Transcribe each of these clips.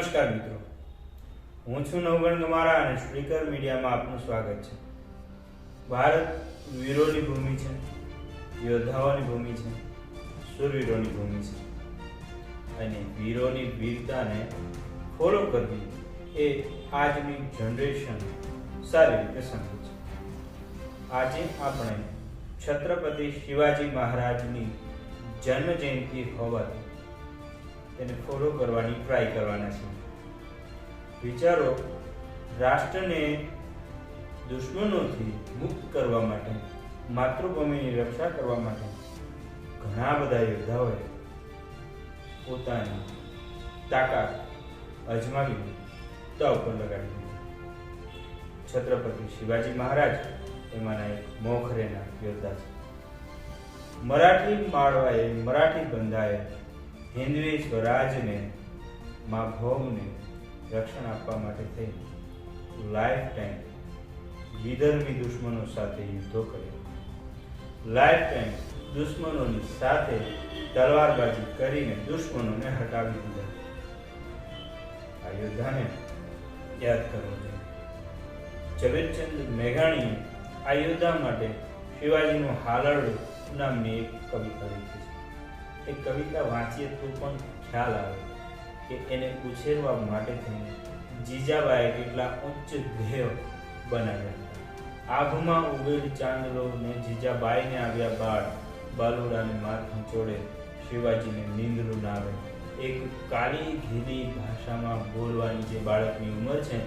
નમસ્કાર મિત્રો. હું છું નવગણ ગમારા અને સ્પીકર મીડિયામાં આપનું સ્વાગત છે. ભારત વીરોની ભૂમિ છે, યોદ્ધાઓની ભૂમિ છે, સુરવીરોની ભૂમિ છે. અને વીરોની વીરતાને ફોલો કરવી એ આજની જનરેશન સારી રીતે સમજે છે. આજે આપણે છત્રપતિ શિવાજી મહારાજની જન્મ જયંતિ હોવાથી તેને ફોલો કરવાની ટ્રાય કરવાના છે. વિચારો, રાષ્ટ્રને દુશ્મનોથી મુક્ત કરવા માટે, માતૃભૂમિની રક્ષા કરવા માટે ઘણા બધા યોદ્ધાઓએ પોતાની તાકાત અજમાવી તવ પર લગાડી છત્રપતિ શિવાજી મહારાજ એમાંના એક મોખરેના યોદ્ધા છે. મરાઠી માળવાએ, મરાઠી બંધાએ હિન્દવી સ્વરાજને, મા ભૌમને રક્ષણ આપવા માટે થઈ. લાઈફ ટાઈમ વિધર્મી દુશ્મનો સાથે યુદ્ધો કર્યો. લાઈફ ટાઈમ દુશ્મનોની સાથે તલવારબાજી કરીને દુશ્મનોને હટાવી દીધા. આ યોદ્ધાને યાદ કરવો જોઈએ ઝવેરચંદ મેઘાણીએ આ યોદ્ધા માટે શિવાજીનું હાલરડું નામની એક કવિતા લખી છે એ કવિતા વાંચીએ તો પણ ખ્યાલ આવે કે એને ઉછેરવા માટે થઈને જીજાબાએ કેટલા ઉચ્ચ ધ્યેય બનાવ્યા આભમાં ઉગેલ ચાંદલો ને જીજાબાઈને આવ્યા બાળ, બાલુડાને માથું ચોડે, શિવાજીને નીંદરું ના આવે એક કાળી ઘીલી ભાષામાં બોલવાની જે બાળકની ઉંમર છે,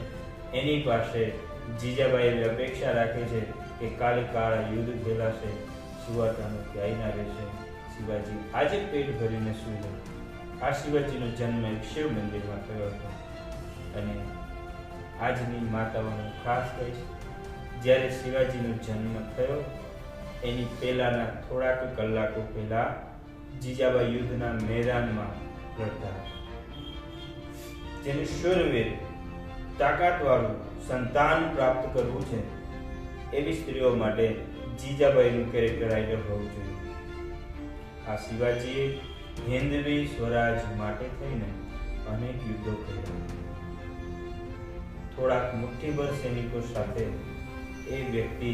એની પાસે જીજાબાઈ અપેક્ષા રાખે છે કે કાલે કાળા યુદ્ધ ખેલાશે સુવાતાનું ક્યાંય ના રહેશે શિવાજી આજે પેટ ભરીને સૂઈ જાય આ શિવાજીનો જન્મ એક શિવ મંદિરમાં થયો હતો. અને આજની માતાઓનું ખાસ કહીશ જ્યારે શિવાજીનો જન્મ થયો, એની પહેલાના થોડાક કલાકો પહેલા જીજાબાઈ યુદ્ધના મેદાનમાં લડતા હતા જેને શૂરવીર, તાકાતવાળું સંતાન પ્રાપ્ત કરવું છે, એવી સ્ત્રીઓ માટે જીજાબાઈનું કેરેક્ટર આઈડલ હોવું જોઈએ. આ શિવાજીએ હિન્દવી સ્વરાજ માટે થઈને અનેક યુદ્ધો કર્યા. થોડાક મુઠ્ઠીભર સૈનિકો સાથે એ વ્યક્તિ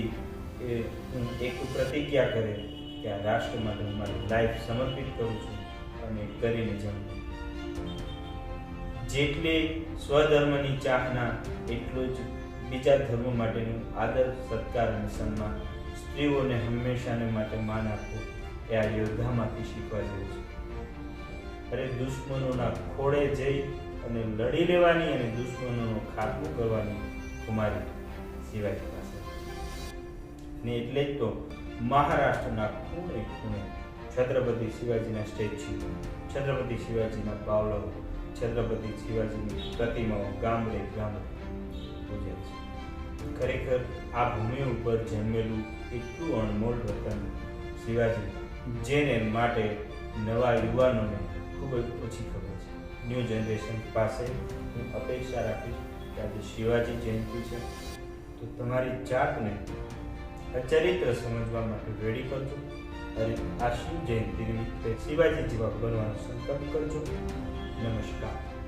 એક પ્રતિજ્ઞા કરે કે આ રાષ્ટ્ર માટે હું મારી લાઈફ સમર્પિત કરું છું અને કરીને જમું જેટલી સ્વધર્મની ચાહના, એટલું જ બીજા ધર્મ માટેનું આદર, સત્કાર અને સન્માન સ્ત્રીઓને હંમેશાને માટે માન આપવું એ આ યોદ્ધામાંથી શીખવા જેવું છે. અરે દુશ્મનોના ખોળે જઈ અને લડી લેવાની અને દુશ્મનોનો ખાતમો કરવાની કુમારી શિવાજી પાસે. ને એટલે જ તો મહારાષ્ટ્રના ખૂણે ખૂણે છત્રપતિ શિવાજીના સ્ટેચ્યુ છત્રપતિ શિવાજીના પાવલો, છત્રપતિ શિવાજીની પ્રતિમાઓ ગામડે ગામડે પૂજે છે. ખરેખર આ ભૂમિ ઉપર જન્મેલું એટલું અણમોલ રતન શિવાજી જેને માટે નવા યુવાનોને ખૂબ જ ઓછી ખબર છે. ન્યૂ જનરેશન પાસે હું અપેક્ષા રાખીશ કે આજે શિવાજી જયંતિ છે. તો તમારી જાતને ચરિત્ર સમજવા માટે રેડી કરજો અને આ શિવ જયંતિ નિમિત્તે શિવાજી જેવા બનવાનો સંકલ્પ કરજો. નમસ્કાર.